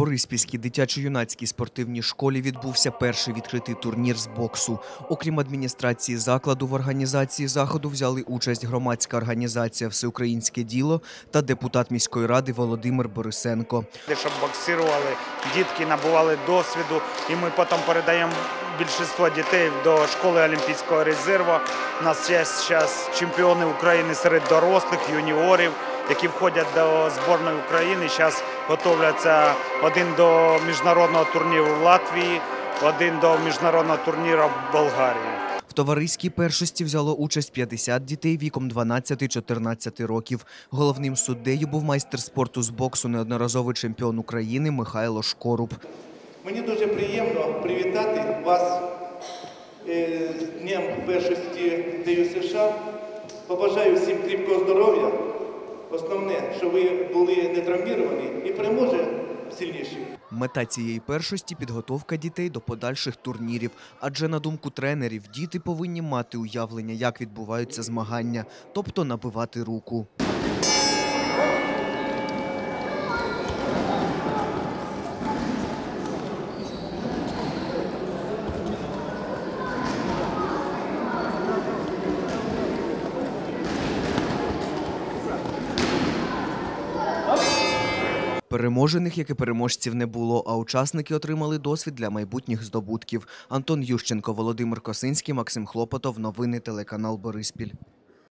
Бориспільській дитячо-юнацькій спортивній школі відбувся перший відкритий турнір з боксу. Окрім адміністрації закладу, в організації заходу взяли участь громадська організація Всеукраїнське діло та депутат міської ради Володимир Борисенко. щоб боксували, дітки набували досвіду, і ми потім передаємо більшість дітей до школи Олімпійського резерву. У нас є зараз чемпіони України серед дорослих, юніорів, які входять до збірної України. Зараз готовляться один до міжнародного турніру в Латвії, один до міжнародного турніру в Болгарії. В товариській першості взяло участь 50 дітей віком 12-14 років. Головним суддею був майстер спорту з боксу, неодноразовий чемпіон України Михайло Шкоруб. Мені дуже приємно привітати вас е, з Днем першості ДЮСШ. США. Побажаю всім кріпкого здоров'я. Основне, що ви були не травміровані і переможе сильніші. Мета цієї першості підготовка дітей до подальших турнірів. Адже на думку тренерів, діти повинні мати уявлення, як відбуваються змагання, тобто набивати руку. Переможених, як і переможців, не було, а учасники отримали досвід для майбутніх здобутків. Антон Ющенко, Володимир Косинський, Максим Хлопотов. Новини телеканал Бориспіль.